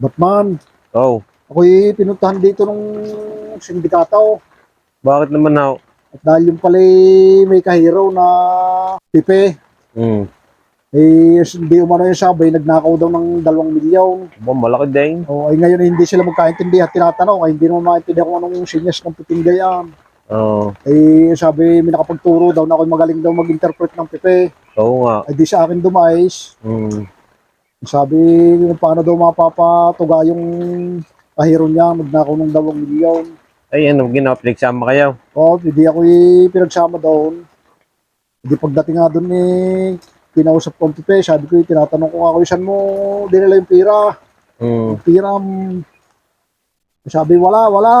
Batman, Oh, ako'y pinuntahan dito nung sindikato. bakit naman na? At dahil yung pala may kahiraw na pipe, Hmm. eh hindi umano yung sabay, nagnakaw daw ng dalawang milyon. Ba, malaki din. O ay ngayon eh, hindi sila magkaintindihan, tinatanong, ay hindi naman maintindihan kung anong sinyas ng puting gayaan. Oo. Eh sabi, may nakapagturo daw na ako'y magaling daw mag-interpret ng pipe. Oo nga. Ay di sa akin dumayis. Hmm. Sabi, paano daw mapapatuga yung kahiro niya, magnakaw ng dalawang milyon. Ay, ano, ginawa, pinagsama kayo. O, hindi ako pinagsama doon. Hindi pagdating nga doon eh, kinausap ko ang pipe, sabi ko, tinatanong ko nga ako, saan mo dinala yung pira? Hmm. Yung pira, mm, sabi, wala, wala.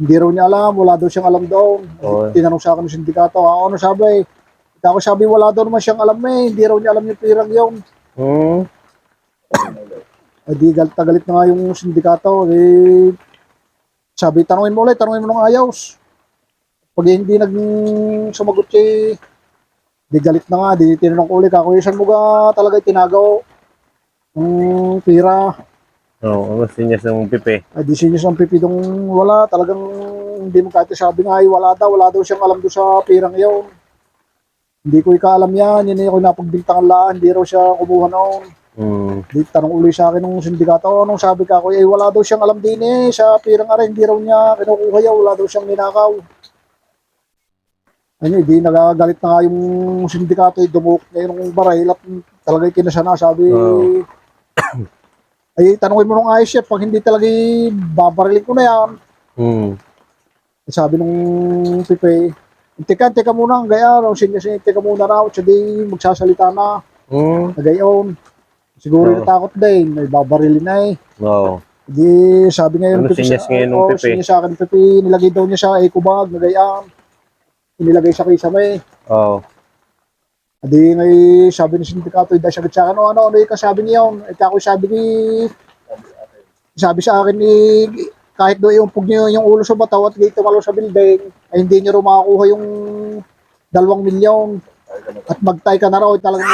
Hindi raw niya alam, wala daw siyang alam doon. Oo. Tinanong sa akin ng sindikato, "Ah, ano sabi? Ako sabi, wala daw naman siyang alam eh, hindi raw niya alam yung pirang yun. Hmm. Ay di galit na galit na nga yung sindikato. Eh, sabi, tanungin mo ulit, tanungin mo ng ayos. Pag hindi nag sumagot si di galit na nga, di tinanong ko ulit, ako mo ga talaga tinagaw ng pira. Oo, ang sinyas ng pipe. Ay di sinyas ang pipidong wala, talagang hindi mo kahit sabi nga, ay wala daw, wala daw siyang alam doon sa pirang yun. Hindi ko ikaalam yan, yun ako napagbintangan laan, hindi raw siya kumuha noon. Hmm. Di tanong uli sa akin ng sindikato, anong sabi ka ko, eh wala daw siyang alam din eh, sa pirang ara, hindi raw niya kinukuha yaw, wala daw siyang ninakaw. Ano, di nagagalit na nga yung sindikato, eh, dumukot niya yung baril at talaga kinasa na, sabi, Oo. ay tanongin mo nung ayos siya, pag hindi talaga eh, babarilin ko na yan. Hmm. Sabi nung pipe, teka, teka muna, ang gaya, raw sinya siya, teka muna raw, siya di magsasalita na, Hmm. nagayon. Siguro Oo. natakot din, may babarilin na eh. Oo. Di sabi ngayon Ano sinyas ngayon oo, Pepe? sinyas sa akin ng Pepe, nilagay daw niya sa eco bag, nagayaan. Inilagay sa kisame. Oo. Di ngay sabi ni sindikato, dahil sabi sa akin, ano, ano, ano yung kasabi niya yun? Ako sabi ni, sabi sa akin ni, kahit doon iumpog niyo yung ulo sa bataw at dito malo sa building, ay hindi niyo rin makakuha yung dalawang milyon. At magtay ka na raw, talagang